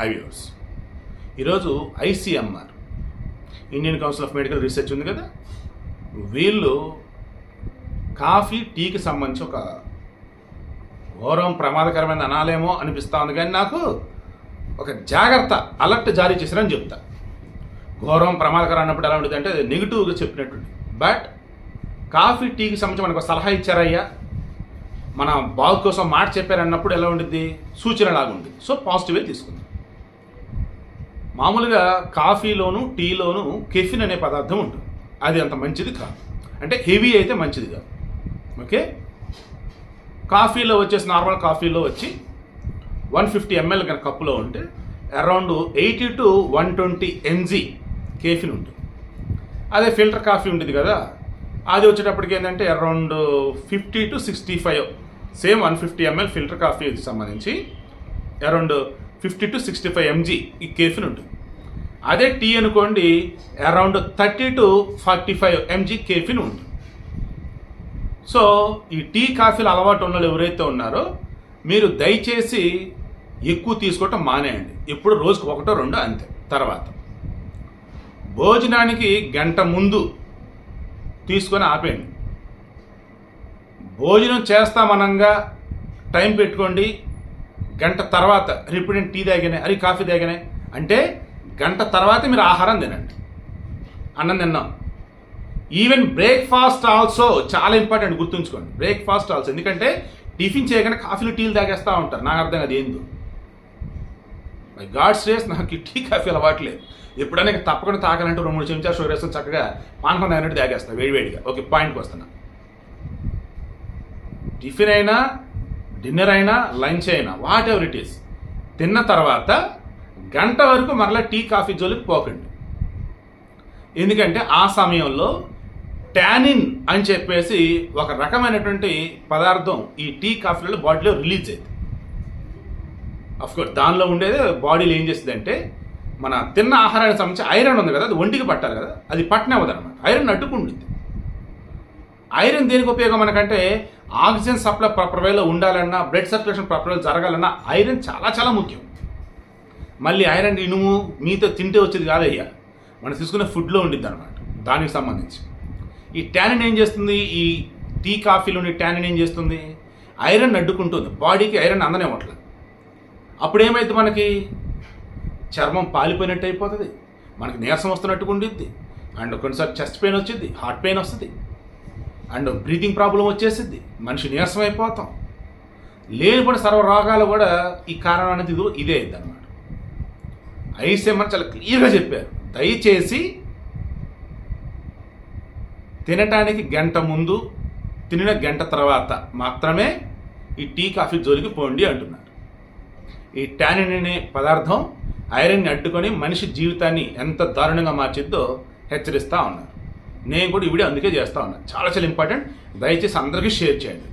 హైవ్యూర్స్ ఈరోజు ICMR Indian council of medical research ఉంది కదా? వీళ్ళు కాఫీ టీకి సంబంధించి ఒక ఘోరం ప్రమాదకరమైన అనాలేమో అనిపిస్తూ ఉంది. కానీ నాకు ఒక జాగ్రత్త అలర్ట్ జారీ చేశారని చెప్తా. ఘోరం ప్రమాదకరం అన్నప్పుడు ఎలా ఉంటుంది అంటే నెగిటివ్గా చెప్పినట్టుంది. బట్ కాఫీ టీకి సంబంధించి మనకు సలహా ఇచ్చారయ్యా. మన బాగు కోసం మాట చెప్పారన్నప్పుడు ఎలా ఉండిద్ది? సూచన లాగా ఉంది సో పాజిటివే తీసుకుందాం. మామూలుగా కాఫీలోను టీలోను కెఫిన్ అనే పదార్థం ఉంటుంది. అది అంత మంచిది కాదు. అంటే హెవీ అయితే మంచిది కాదు. ఓకే? కాఫీలో వచ్చేసి నార్మల్ కాఫీలో వచ్చి వన్ ఫిఫ్టీ ఎంఎల్ కనుక కప్పులో ఉంటే around eighty to one twenty MG caffeine ఉంటుంది. అదే ఫిల్టర్ కాఫీ ఉంటుంది కదా. అది వచ్చేటప్పటికి ఏంటంటే around fifty to sixty five same one fifty ML filter కాఫీకి సంబంధించి around fifty to sixty five MG ఈ కేఫిన్ ఉంటుంది. అదే టీ అనుకోండి around thirty to forty five MG caffeine ఉంటుంది. సో ఈ టీ కాఫీలు అలవాటు ఉన్న వాళ్ళు ఎవరైతే ఉన్నారో మీరు దయచేసి ఎక్కువ తీసుకోవటం మానేయండి. ఇప్పుడు రోజుకు ఒకటో రెండో అంతే తర్వాత. భోజనానికి గంట ముందు తీసుకొని ఆపేయండి. భోజనం చేస్తామనంగా టైం పెట్టుకోండి గంట తర్వాత రిపీట్ నేను టీ తాగానే అరే కాఫీ తాగానే? అంటే గంట తర్వాత మీరు ఆహారం తినండి. అన్నం తిన్నాం. ఈవెన్ బ్రేక్ఫాస్ట్ ఆల్సో చాలా ఇంపార్టెంట్ గుర్తుంచుకోండి. బ్రేక్ఫాస్ట్ ఆల్సో ఎందుకంటే టిఫిన్ చేయగానే కాఫీలు టీలు తాగేస్తూ ఉంటారు. నాకు అర్థం అది ఏందో. మై గాడ్స్ రేస్ నాకు టీ కాఫీ అలవాట్లేదు ఎప్పుడైనా తప్పకుండా తాగాలంటే రెండు మూడు చెంచాలు షుగర్ వేస్తాను చక్కగా పానకం తాగినట్టు తాగేస్తా వేడివేడిగా ఓకే పాయింట్కి వస్తున్నా. టిఫిన్ అయినా డిన్నర్ అయినా లంచ్ అయినా వాట్ ఎవర్ ఇట్ ఈస్ తిన్న తర్వాత గంట వరకు మరలా టీ కాఫీ జోలికి పోకండి. ఎందుకంటే ఆ సమయంలో టానిన్ అని చెప్పేసి ఒక రకమైనటువంటి పదార్థం ఈ టీ కాఫీలలో బాడీలో రిలీజ్ అయింది కోర్స్ దానిలో ఉండేది బాడీలో ఏం చేస్తుంది అంటే మన తిన్న ఆహారానికి సంబంధించి ఐరన్ ఉంది కదా అది ఒంటికి పట్టాలి కదా అది పట్టనివ్వదు అనమాట ఐరన్ అడ్డుకుంటుంది. ఐరన్ దేనికి ఉపయోగం మనకంటే ఆక్సిజన్ సప్లై ప్రాపర్ వేలో ఉండాలన్నా బ్లడ్ సర్క్యులేషన్ ప్రాపర్ వేలో జరగాలన్నా ఐరన్ చాలా చాలా ముఖ్యం. మళ్ళీ ఐరన్ ఇనుము మీతో తింటే వచ్చేది కాదయ్యా. మనం తీసుకునే ఫుడ్లో ఉండిద్ది అనమాట దానికి సంబంధించి. ఈ ట్యానిన్ ఏం చేస్తుంది? ఈ టీ కాఫీలోని ట్యానిన్ ఏం చేస్తుంది? ఐరన్ అడ్డుకుంటుంది బాడీకి ఐరన్ అందనివ్వట్లేదు అప్పుడు ఏమైంది మనకి? చర్మం పాలిపోయినట్టు అయిపోతుంది మనకి నీరసం వస్తున్నట్టుగా ఉండిద్ది. అండ్ కొన్నిసార్లు చెస్ట్ పెయిన్ వచ్చింది హార్ట్ పెయిన్ వస్తుంది. అండ్ బ్రీతింగ్ ప్రాబ్లం వచ్చేసిద్ది. మనిషి నీరసం అయిపోతాం. లేనిపోయిన సర్వ రోగాలు కూడా ఈ కారణం అనేది ఇదే అయింది అనమాట ఐసీఎంఆర్ చాలా క్లియర్గా చెప్పారు. దయచేసి తినటానికి గంట ముందు తినిన గంట తర్వాత మాత్రమే ఈ టీ కాఫీ జోలికి పోండి అంటున్నారు. ఈ టానిన్ అనే పదార్థం ఐరన్ని అడ్డుకొని మనిషి జీవితాన్ని ఎంత దారుణంగా మార్చిద్దో హెచ్చరిస్తూ ఉన్నారు. నేను కూడా ఈ వీడియో అందుకే చేస్తా ఉన్నాను చాలా చాలా ఇంపార్టెంట్ దయచేసి అందరికీ షేర్ చేయండి.